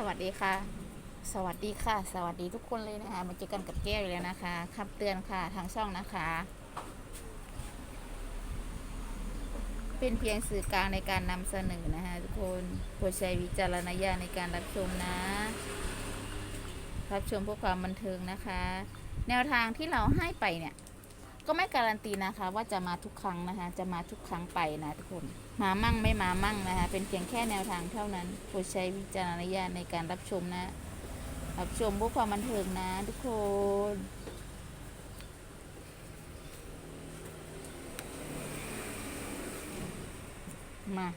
สวัสดีค่ะ สวัสดีค่ะ สวัสดีทุกคนเลยนะคะมาเจอกันกับแก้วอีกแล้วนะคะคำเตือนค่ะทางช่องนะคะ เป็นเพียงสื่อกลางในการนำเสนอนะคะทุกคนโปรดใช้วิจารณญาณในการรับชมนะ รับชมเพื่อความบันเทิงนะคะ แนวทางที่เราให้ไปเนี่ย ก็ไม่การันตีนะคะ ว่าจะมาทุกครั้งนะคะ จะมาทุกครั้งไปนะทุกคน มามั่งไม่มามั่งนะคะ เป็นเพียงแค่แนวทางเท่านั้นโปรดใช้วิจารณญาณในการรับชมนะ รับชมเพื่อความบันเทิงนะทุกคนมา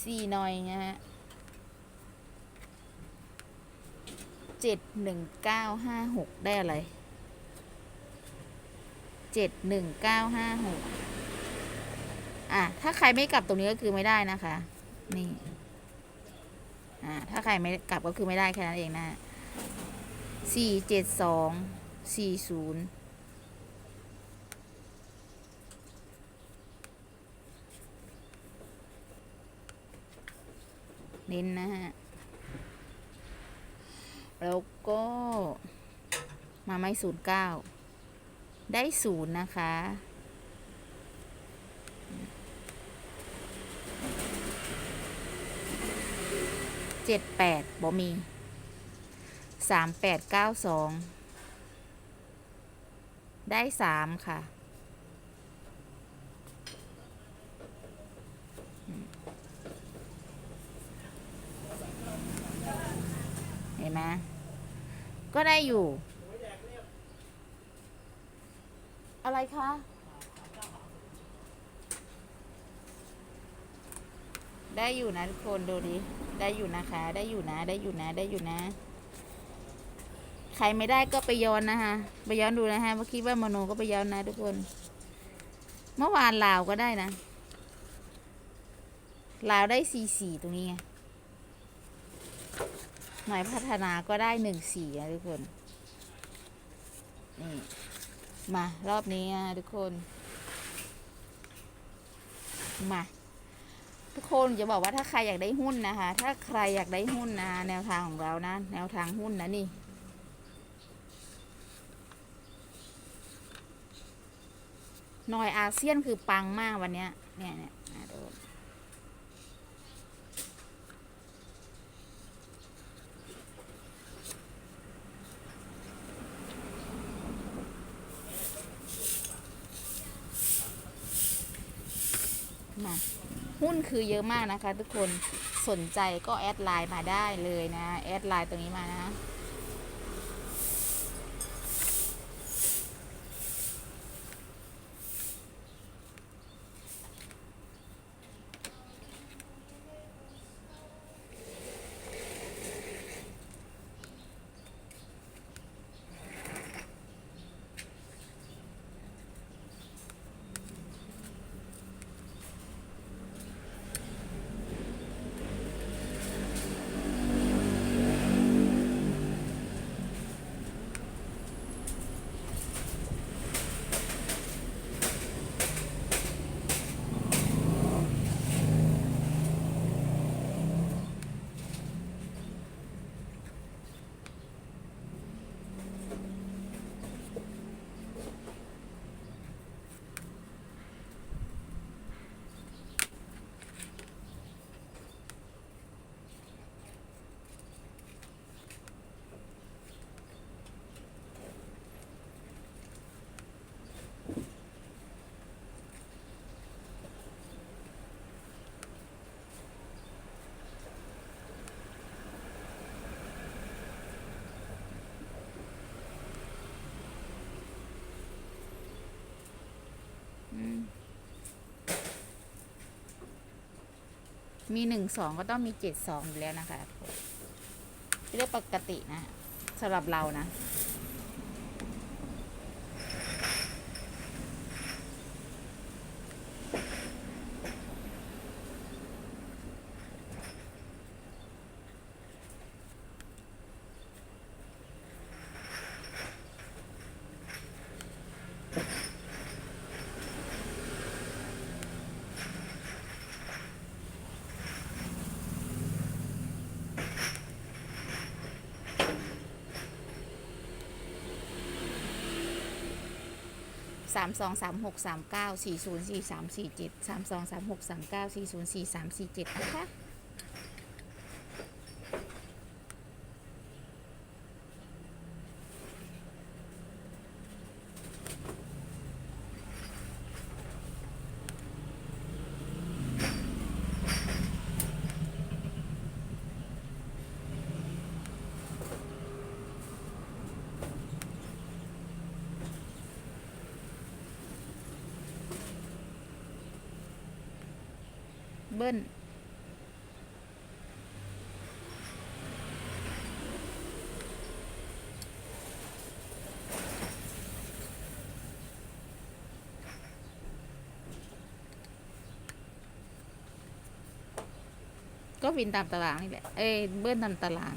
สี่หน่อยนะฮะเจ็ดหนึ่งเก้าห้าหกได้อะไร เจ็ดหนึ่งเก้าห้าหกอะถ้าใครไม่กลับตรงนี้ก็คือไม่ได้นะคะ นี่ อ่า ถ้าใครไม่กลับก็คือไม่ได้แค่นั้นเองนะสี่เจ็ดสองสี่ศูนย์เน้นนะฮะ แล้วก็มาไม่ศูนย์เก้า ได้ศูนย์นะคะ เจ็ดแปดบ่มี สามแปดเก้าสอง ได้สามค่ะเห็นไหมก็ได้อยู่ อะไรคะ ได้อยู่นะทุกคนดูดิ ได้อยู่นะคะ ได้อยู่นะ ได้อยู่นะ ได้อยู่นะ ใครไม่ได้ก็ไปย้อนนะคะ ไปย้อนดูนะคะเมื่อกี้ว่ามโนก็ไปย้อนนะทุกคน เมื่อวานลาวก็ได้นะ ลาวได้สี่สี่ตรงนี้ไง หน่วยพัฒนาก็ได้หนึ่งสี่นะทุกคน นี่ มารอบนี้นะทุกคน มา ทุกคนจะบอกว่าถ้าใครอยากได้หุ้นนะคะ ถ้าใครอยากได้หุ้นนะแนวทางของเรานะ แนวทางหุ้นนะนี่หนอยอาเซียนคือปังมากวันเนี้ยเนี่ยเนี่ยดู มา หุ้นคือเยอะมากนะคะ ทุกคนสนใจก็แอดไลน์มาได้เลยนะ แอดไลน์ตรงนี้มานะ อืม มีหนึ่งสองก็ต้องมีเจ็ดสองอยู่แล้วนะคะเรื่องปกตินะสำหรับเรานะ สามสองสามหกสามเก้าสี่ศูนย์สี่สามสี่เจ็ดสามสองสามหกสามเก้าสี่ศูนย์สี่สามสี่เจ็ดนะคะ บิ้ลก็วินตามตารางนี่แหละ เอ้ยเบิ้ลตามตาราง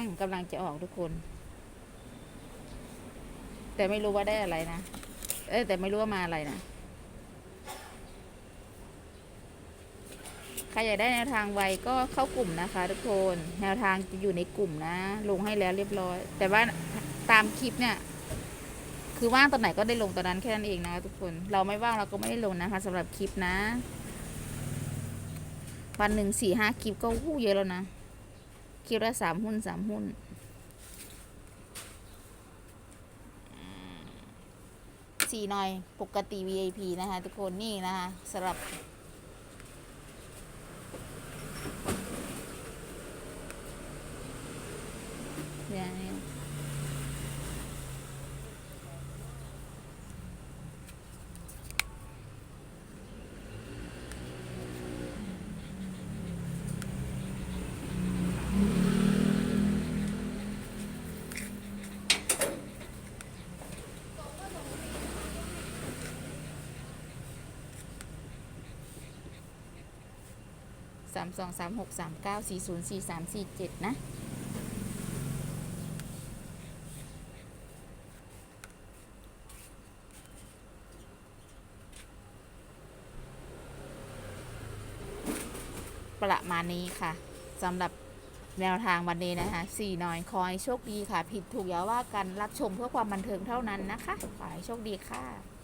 างกำลังจะออกทุกคน แต่ไม่รู้ว่าได้อะไรนะ เอ้แต่ไม่รู้ว่ามาอะไรนะ ใครอยากได้แนวทางไวก็เข้ากลุ่มนะคะ ทุกคน แนวทางจะอยู่ในกลุ่มนะ ลงให้แล้วเรียบร้อย แต่ว่าตามคลิปเนี่ย คือว่างตอนไหนก็ได้ลงตอนนั้นแค่นั้นเองนะทุกคน เราไม่ว่างเราก็ไม่ได้ลงนะคะสำหรับคลิปนะ วันหนึ่งสี่ห้าคลิปก็วู้เยอะแล้วนะ คลิวละสามหุ้นสามหุ้น สี่หน่อย ปกติ VIP นะคะ ทุกคนนี่นะคะสำหรับเนี่ยเนี่ย สามสองสามหกสามเก้าสี่ศูนย์สี่สามสี่เจ็ดนะประมาณนี้ค่ะสำหรับแนวทางวันนี้นะคะสี่หน่อยคอยโชคดีค่ะ ผิดถูกอย่าว่ากันรับชมเพื่อความบันเทิงเท่านั้นนะคะ ขอให้โชคดีค่ะ